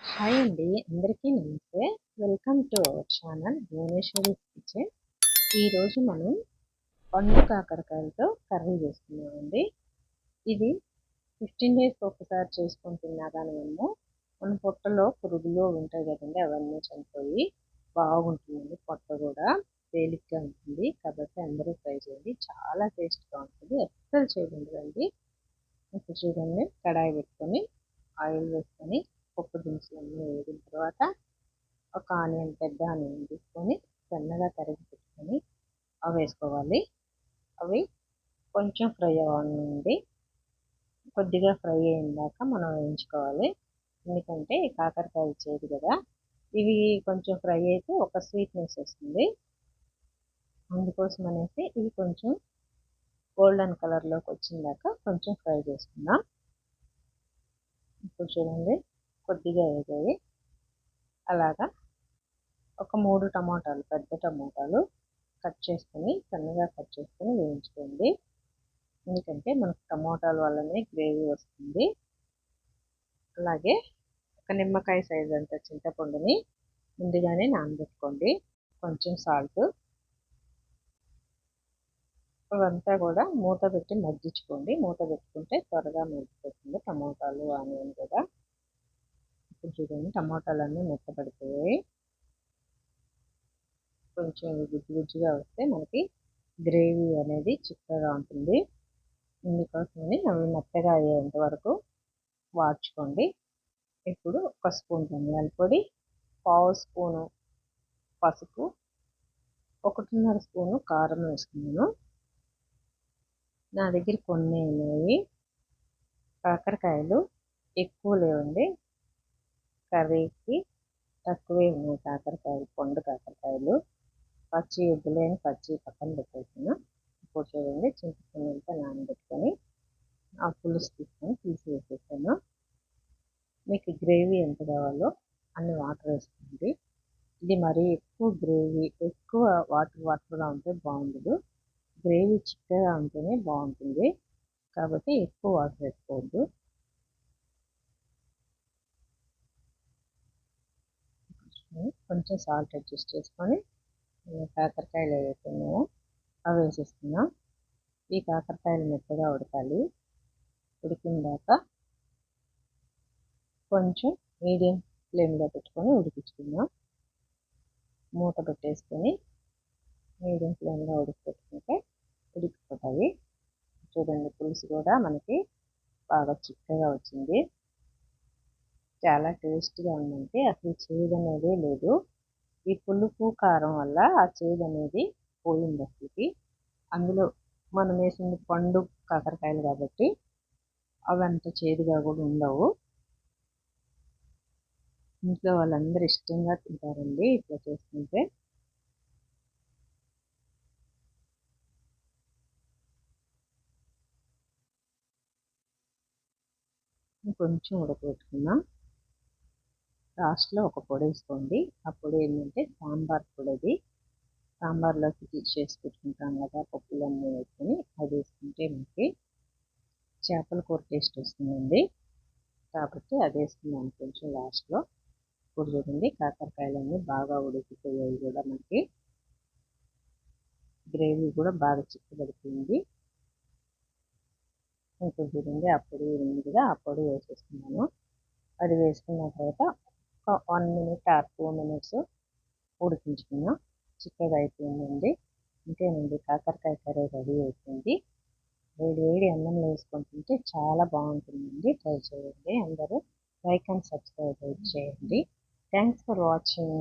Hi అండి. అందరికీ నమస్తే. Welcome to our channel Bhuvaneshwari kitchen ఈరోజు మనం పండు కాకరకాయలతో కర్రీ చేసుకున్నామండి ఇది ఫిఫ్టీన్ డేస్కి ఒకసారి చేసుకొని తిన్నా కానీ మనము మన పొట్టలో పురుగులు ఉంటాయి కదండి అవన్నీ చనిపోయి బాగుంటుందండి. పొట్ట కూడా తేలిగ్గా ఉంటుంది. కాబట్టి అందరూ ట్రై చేయండి. చాలా టేస్ట్గా ఉంటుంది. అస్సలు చేయకండి ఇప్పుడు చూడండి కడాయి పెట్టుకొని ఆయిల్ తర్వాత ఒక ఆనియన్ పెద్ద ఆనియన్ తీసుకొని సన్నగా తరిగి పెట్టుకొని అవి వేసుకోవాలి. అవి కొంచెం ఫ్రై అవ్వండి కొద్దిగా ఫ్రై అయ్యాక మనం వేయించుకోవాలి. ఎందుకంటే కాకరకాయ చేదు కదా. ఇవి కొంచెం ఫ్రై అయితే ఒక స్వీట్నెస్ వస్తుంది. అందుకోసం అనేసి ఇవి కొంచెం గోల్డెన్ కలర్లోకి వచ్చిందాక కొంచెం ఫ్రై చేసుకుందాం. ఇప్పుడు చూడండి కొద్దిగా వేగాయి. అలాగా ఒక మూడు టమాటాలు పెద్ద టమాటాలు కట్ చేసుకొని సన్నగా కట్ చేసుకొని వేయించుకోండి. ఎందుకంటే మనకు టమాటాల వల్లనే గ్రేవీ వస్తుంది. అలాగే ఒక నిమ్మకాయ సైజ్ అంత చింతపండుని ముందుగానే నానబెట్టుకోండి. కొంచెం సాల్ట్. ఇవంతా కూడా మూత పెట్టి మగ్గించుకోండి. మూత పెట్టుకుంటే త్వరగా మగ్గిపోతుంది టమోటాలు ఆనియన్ కూడా ఇప్పుడు చూడండి టమాటాలన్నీ మెత్తపడిపోయాయి కొంచెం గుజ్జు గుజ్జుగా వస్తే మనకి గ్రేవీ అనేది చిక్కగా ఉంటుంది. ఇందుకోసమని అవి మెత్తగా అయ్యేంత వరకు వాడ్చుకోండి. ఇప్పుడు ఒక స్పూన్ ధనియాల పొడి పావు స్పూను పసుపు ఒకటిన్నర స్పూను కారం వేసుకున్నాను. నా దగ్గర కొన్ని ఉన్నాయి. కాకరకాయలు ఎక్కువ లేవండి. కర్రీకి తక్కువే ఉన్నాయి కాకరకాయలు పండు కాకరకాయలు. పచ్చి వద్దులేని పచ్చి పక్కన పెట్టేసాను ఇప్పుడు చూడండి చింతపండుతో నానబెట్టుకొని ఆ పులుసు తీసుకొని తీసి వేసేసాను మీకు గ్రేవీ ఎంత కావాలో అన్ని వాటర్ వేసుకోండి. ఇది మరీ ఎక్కువ గ్రేవీ ఎక్కువ వాటర్ వాటర్గా ఉంటే బాగుండదు. గ్రేవీ చిక్కగా ఉంటేనే బాగుంటుంది. కాబట్టి ఎక్కువ వాటర్ వేసుకోవద్దు. కొంచెం సాల్ట్ అడ్జస్ట్ చేసుకొని కాకరకాయలు ఏవైతున్నాయో అవి వేసేస్తున్నాం ఈ కాకరకాయలు మెత్తగా ఉడకాలి. ఉడికిందాక కొంచెం మీడియం ఫ్లేమ్లో పెట్టుకొని ఉడికించుకుందాం. మూత పెట్టేసుకొని మీడియం ఫ్లేమ్లో ఉడికిపెట్టుకుంటే ఉడికిపోతాయి. చూడండి పులుసు కూడా మనకి బాగా చిక్కగా వచ్చింది. చాలా టేస్ట్గా ఉందంటే అసలు చేదు అనేది లేదు. ఈ పులుపు కారం వల్ల ఆ చేదు అనేది పోయింది అసలుకి. అందులో మనం వేసింది పండు కాకరకాయలు కాబట్టి అవి అంత చేదుగా కూడా ఉండవు. ఇంట్లో వాళ్ళందరూ ఇష్టంగా తింటారండి ఇట్లా చేసుకుంటే కొంచెం ఉడకబెట్టుకుందాం. లాస్ట్లో ఒక పొడి వేసుకోండి. ఆ పొడి ఏంటంటే సాంబార్ పొడి అది. సాంబార్లోకి చేసి పెట్టుకుంటాం కదా పప్పులన్నీ వేసుకొని అది వేసుకుంటే మనకి చేపల కూర టేస్ట్ వస్తుందండి. కాబట్టి అది వేసుకున్నాం కొంచెం లాస్ట్లో. ఇప్పుడు చూడండి కాకరకాయలన్నీ బాగా ఉడికిపోయాయి కూడా మనకి. గ్రేవీ కూడా బాగా చిక్కబడుతుంది ఇంకొక చూడండి అప్పుడు ఉంది కదా ఆ పొడి వేసేసుకున్నాను అది వేసుకున్న తర్వాత ఒక one minute or two minutes ఉడికించుకున్నాం. చిక్కగా అయిపోయిందండి. ఇంకేనండి కాకరకాయ కర్రీ రెడీ అయిపోయింది. వేడి వేడి అన్నంలో వేసుకొని తింటే చాలా బాగుంటుందండి. ట్రై చేయండి అందరూ. లైక్ అండ్ సబ్స్క్రైబ్ చేయండి. Thanks for watching